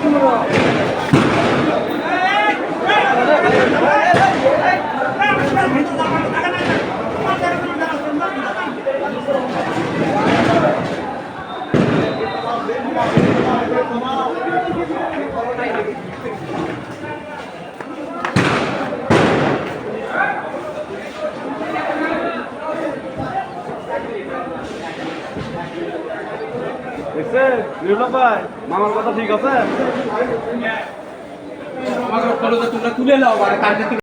Come on. দেখছেন বিপ্লব ভাই মামার কথা ঠিক আছে? যে তোমরা তুলে